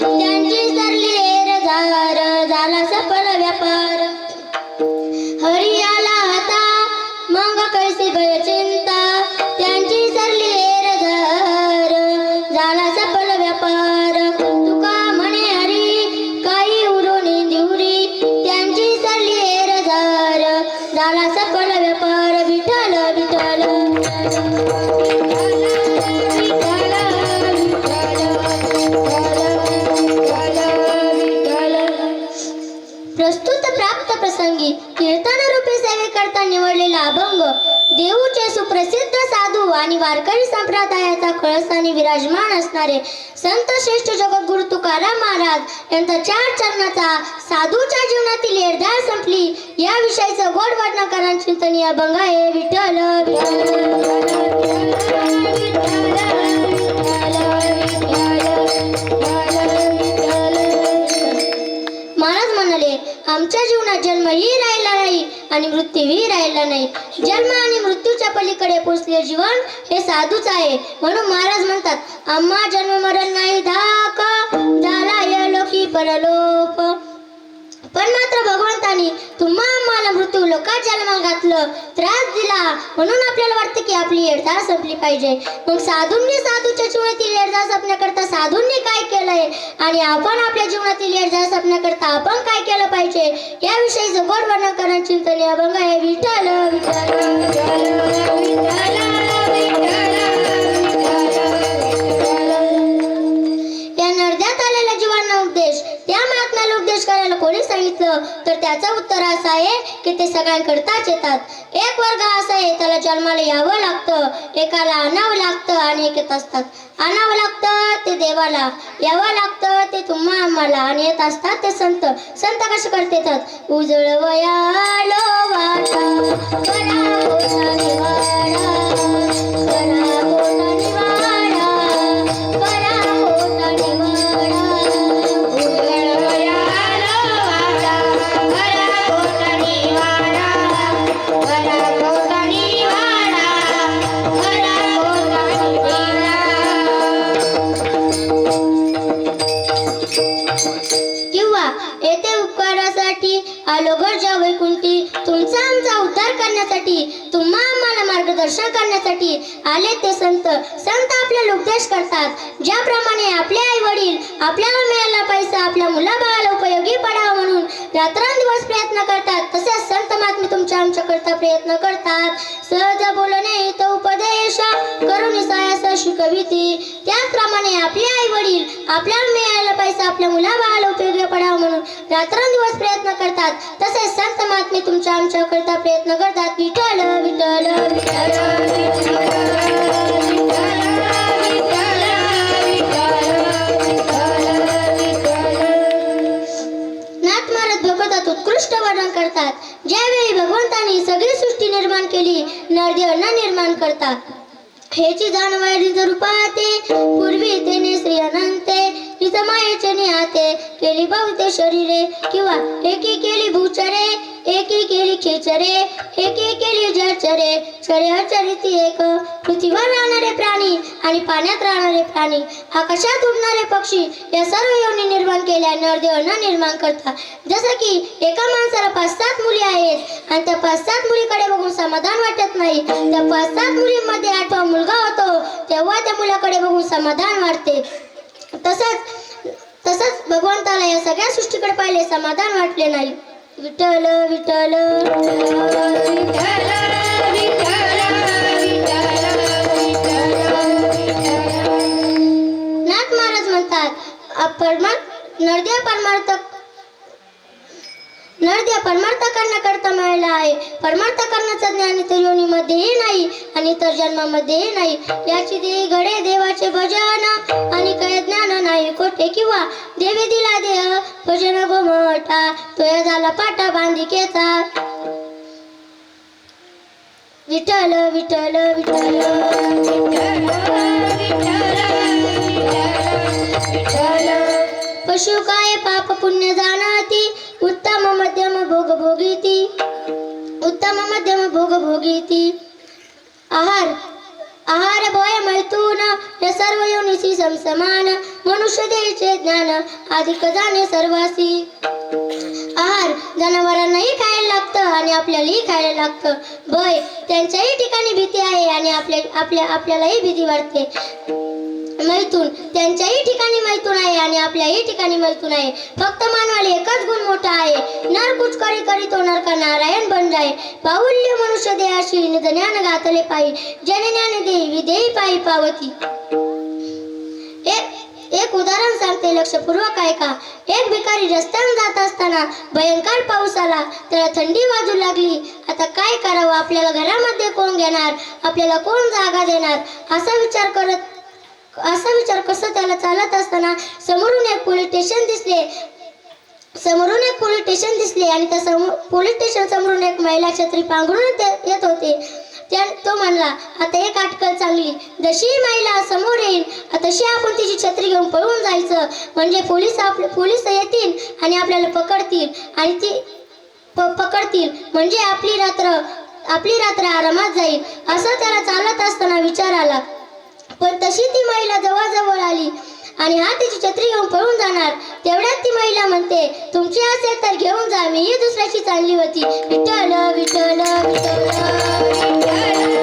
त्यांची सरली एरधार झाला सफल व्यापार. हरी आला आता मग कैसी भय चिंता. त्यांची सरली एरधार झाला सफल व्यापार. संगी कीर्तन रूपी सेवेकरता निवडलेला अभंग देऊचे सुप्रसिद्ध साधू आणि वारकरी संप्रदायाचा कळसाने विराजमान असणारे संत श्रेष्ठ जगद्गुरु तुकाराम महाराज यांचा चार चरणाचा साधूच्या जीवनातील एरधार संपली. या विषयीचं गोड वर्णकरण चिंतनीय अभंग आहे. विठ्ठल विठ्ठल. आणि मृत्यूही राहिला नाही. जन्म आणि मृत्यूच्या पलीकडे पोचले जीवन हे साधूच आहे म्हणून महाराज म्हणतात आम्हा जन्म मरण नाही धाक झाला या लोकी परलोप पण मात्र भगवंतानी तुम्हा आम्हाला मृत्यू लोकात जन्माला घातलं. त्रास दिला म्हणून आपल्याला वाटतं की आपली येडता संपली पाहिजे. मग साधूंनी साधूच्या जीवनातील येडता संपण्याकरता साधूंनी काय केलंय? आणि आपण आपल्या जीवनातील येडता संपण्याकरता आपण काय केलं पाहिजे? याविषयी जगोड वर्णकरण चिंतन या अभंग आहे. विठ्ठल तर त्याचं उत्तर असं आहे की ते सगळ्यांकरताच येतात. एक वर्ग असा आहे त्याला जन्माला यावं लागतं एकाला आणावं लागतं आणि एक येत असतात. आणावं लागतं ते देवाला यावं लागतं ते तुम्हा आम्हाला आणि येत असतात ते संत. संत कसे करते येतात? उजळवयालो किंवा येथे उपकारासाठी आलो घरच्या वैकुंठी तुमचा आमचा उद्धार करण्यासाठी तुम्हा आम्हाला मार्गदर्शन करण्यासाठी आले ते संत. संत आपल्याला लोकदेश करतात. ज्याप्रमाणे आपले आई वडील आपल्याला मिळाला पैसा आपल्या मुलाबाळाला उपयोगी पडावा म्हणून रात्रंदिवस प्रयत्न करतात तसेच संत महात्मे तुमच्या आमच्याकरता प्रयत्न करतात. सहज बोलणे तो उपदेश करून सायास शिकविती त्याचप्रमाणे आपले आई वडील आपल्याला मिळाले पैसा आपल्या मुलाबाळाला उपयोगी पडावं म्हणून रात्रंदिवस प्रयत्न करतात तसेच संत महात्मे तुमच्या आमच्याकरता प्रयत्न करतात. विठ्ठल विठ्ठल विठ्ठल उत्कृष्ट वर्णन करतात. ज्यावेळी भगवंतांनी सगळी सृष्टी निर्माण केली नरदेवांना निर्माण करतात. हेची जाणवाडी रूपाते पूर्वी तेने केली बहुते शरीरे किंवा एकी केली भूचरे एकी केली खेचरे एकी केली जलचरे चरे हरचरिती एक पृथ्वीवर राहणारे प्राणी आणि पाण्यात राहणारे प्राणी. आकाशात उडणारे पक्षी? या सर्व योनी निर्माण केल्या नरदेवांना निर्माण करतात जसं की एका माणसाला पाच सात मुली आहेत आणि त्या पाच सात मुलीकडे बघून समाधान वाटत नाही. त्या पाच सात मुलींमध्ये आठवा मुलगा होतो तेव्हा त्या मुलाकडे बघून समाधान वाटते. तसंच तसंच भगवंताला या सगळ्या सृष्टीकडे पाहिले समाधान वाटले नाही. विठ्ठल विठ्ठल नाथ महाराज म्हणतात परमार्थ नरदेव परमार्थ करण्याकरता आहे. परमार्थ करण्याचं ज्ञान इतर योनीमध्येही नाही आणि इतर जन्मामध्येही नाही. याची दे घडे देवाचे भजन आणि काय ज्ञान नाही. कोठे किंवा देवी दिला देह भजन गोमटा तो झाला पाटा बांधिकेचा. विठ्ठल विठ्ठल विठ्ठल. पशु काय पाप पुण्य जाणाती उत्तम मध्यम भोग भोगीती. मध्यम भोग भोगीती आहार आहार भय मैथून या सर्व योनिसी समसमान मनुष्य देचे ज्ञान अधिक जाणे सर्वासी। आहार जनावरांनाही खायला लागतं आणि आपल्यालाही खायला लागतं. भय त्यांच्याही ठिकाणी भीती आहे आणि आपल्या आपल्या आपल्यालाही भीती वाटते. मैथून. त्यांच्याही ठिकाणी मैथून आहे आणि आपल्याही ठिकाणी मैथून आहे. फक्त मानवाला एकच गुण मोठा आहे. नर कुच करी करी तो नरका नारायण बन जाय. बाहुल्य मनुष्य देहाशी ज्ञान गातले पायी. जन ज्ञान देई पायी पावती. एक एक उदाहरण सांगते लक्षपूर्वक ऐका. एक भिकारी रस्त्याने जात असताना भयंकर पाऊस आला. त्याला थंडी वाजू लागली. आता काय करावं? आपल्याला घरामध्ये कोण घेणार? आपल्याला कोण जागा देणार? असा विचार करत असा विचार कसं त्याला चालत असताना समोरून एक पोलीस स्टेशन दिसले. समोरून एक पोलीस स्टेशन दिसले आणि त्या समोर पोलीस स्टेशन समोरून एक महिला छत्री पांघरून येत होते. त्या तो म्हणला आता एक अटकल चांगली. जशी महिला समोर येईल तशी आपण तिची छत्री घेऊन पळून जायचं. म्हणजे पोलीस आपले पोलीस येतील आणि आपल्याला पकडतील आणि ती प- पकडतील. म्हणजे आपली रात्र आपली रात्र आरामात जाईल. असं त्याला चालत असताना विचार आला. पण तशी ती महिला जवळजवळ आली. आणि हा तिची छत्री घेऊन पळून जाणार. तेवढ्यात ती महिला म्हणते तुमची असेल तर घेऊन जा. मीही दुसऱ्याची चालली होती. विठ्ठल विठ्ठल विठ्ठल.